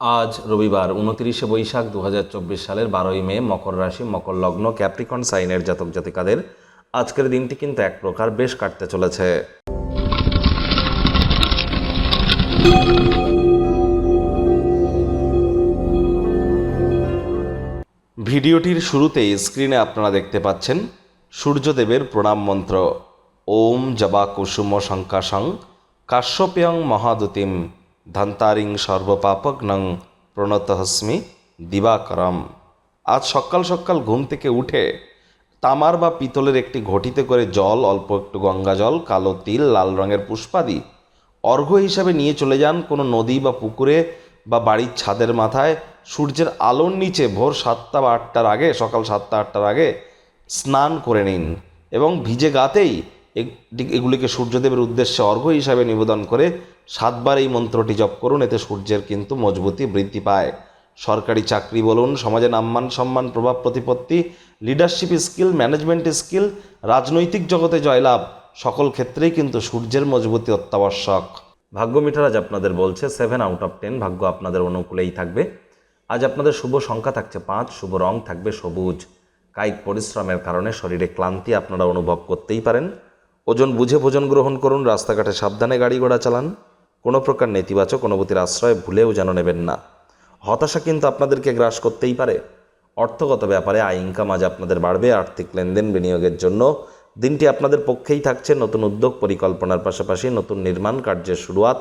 আজ রবিবার, উনতিরিশে বৈশাখ দু হাজার চব্বিশ সালের বারোই মে, মকর রাশি, মকর লগ্ন, ক্যাপ্রিকন সাইনের জাতক জাতিকাদের আজকের দিনটি কিন্তু এক প্রকার বেশ কাটতে চলেছে। ভিডিওটির শুরুতেই স্ক্রিনে আপনারা দেখতে পাচ্ছেন সূর্যদেবের প্রণাম মন্ত্র। ওম জবা কুসুম শঙ্কাশং কাশ্যপেয়ং মহাদুতিম। ধন্তারিং সর্বপাপগ্নং প্রণতহস্মি দিবাকরম। আজ সকাল সকাল ঘুম থেকে উঠে তামার বা পিতলের একটি ঘটিতে করে জল, অল্প একটু গঙ্গা জল, কালো তিল, লাল রঙের পুষ্পাদি অর্ঘ্য হিসাবে নিয়ে চলে যান কোনো নদী বা পুকুরে বা বাড়ির ছাদের মাথায়। সূর্যের আলোর নিচে ভোর সাতটা বা আটটার আগে, সকাল সাতটা আটটার আগে স্নান করে নিন এবং ভিজে গাতেই এগুলিকে সূর্যদেবের উদ্দেশ্যে অর্ঘ্য হিসাবে নিবেদন করে সাতবার এই মন্ত্রটি জপ করুন, এতে সূর্যের কিন্তু মজবুতি বৃদ্ধি পায়। সরকারি চাকরি বলুন সমাজে নাম্মান সম্মান, প্রভাব প্রতিপত্তি লিডারশিপ স্কিল ম্যানেজমেন্ট স্কিল রাজনৈতিক জগতে জয়লাভ, সকল ক্ষেত্রেই কিন্তু সূর্যের মজবুতি অত্যাবশ্যক। ভাগ্য মিঠারাজ আপনাদের বলছে সেভেন আউট অফ টেন ভাগ্য আপনাদের অনুকূলেই থাকবে। আজ আপনাদের শুভ সংখ্যা থাকছে পাঁচ, শুভ রং থাকবে সবুজ। কায়িক পরিশ্রমের কারণে শরীরে ক্লান্তি আপনারা অনুভব করতেই পারেন। ওজন বুঝে ভোজন গ্রহণ করুন, রাস্তাঘাটে সাবধানে গাড়ি ঘোড়া চালান। কোনো প্রকার নেতিবাচক অনুভূতির আশ্রয় ভুলেও যেন নেবেন না। হতাশা কিন্তু আপনাদেরকে গ্রাস করতেই পারে। অর্থগত ব্যাপারে আয় ইনকাম আজ আপনাদের বাড়বে, আর্থিক লেনদেন বিনিয়োগের জন্য। দিনটি আপনাদের পক্ষেই থাকছে, নতুন উদ্যোগ, পরিকল্পনার পাশাপাশি নতুন নির্মাণ কার্যের শুরুয়াত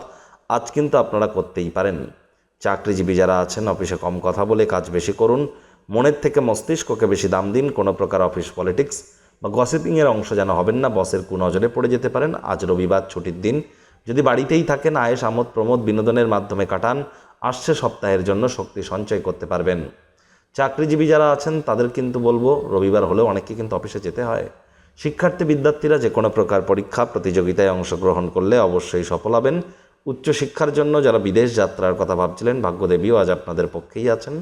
আজ কিন্তু আপনারা করতেই পারেন। চাকরিজীবী যারা আছেন, অফিসে কম কথা বলে কাজ বেশি করুন। মনের থেকে মস্তিষ্ককে বেশি দাম দিন, কোনো প্রকার অফিস পলিটিক্স বা গসিপিংয়ের অংশ যেন হবেন না বসের কুনজরে পড়ে যেতে পারেন। আজ রবিবার ছুটির দিন। যদি বাড়িতেই থাকেন আয়েস আমোদ, প্রমোদ বিনোদনের মাধ্যমে কাটান, আসছে সপ্তাহের জন্য শক্তি সঞ্চয় করতে পারবেন। চাকরিজীবী যারা আছেন, তাদের কিন্তু বলব, রবিবার হলেও অনেককে কিন্তু অফিসে যেতে হয়। শিক্ষার্থী, বিদ্যার্থীরা যে কোনো প্রকার পরীক্ষা, প্রতিযোগিতায় অংশগ্রহণ করলে অবশ্যই সফল হবেন। উচ্চশিক্ষার জন্য যারা বিদেশ যাত্রার কথা ভাবছিলেন, ভাগ্যদেবীও আজ আপনাদের পক্ষেই আছেন।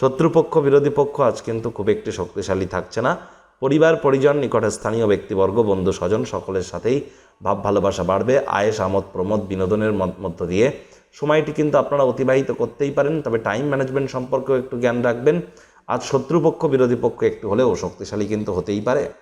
শত্রুপক্ষ, বিরোধী পক্ষ আজ কিন্তু খুব একটি শক্তিশালী থাকছে না। পরিবার, পরিজন, নিকটে স্থানীয় ব্যক্তিবর্গ, বন্ধু, স্বজন সকলের সাথেই ভাব, ভালোবাসা বাড়বে। আয়েস, আমোদ, প্রমোদ, বিনোদনের মধ্য- দিয়ে সময়টি কিন্তু আপনারা অতিবাহিত করতেই পারেন, তবে টাইম ম্যানেজমেন্ট সম্পর্কেও একটু জ্ঞান রাখবেন। আজ শত্রুপক্ষ, বিরোধী পক্ষ একটু হলেও শক্তিশালী কিন্তু হতেই পারে।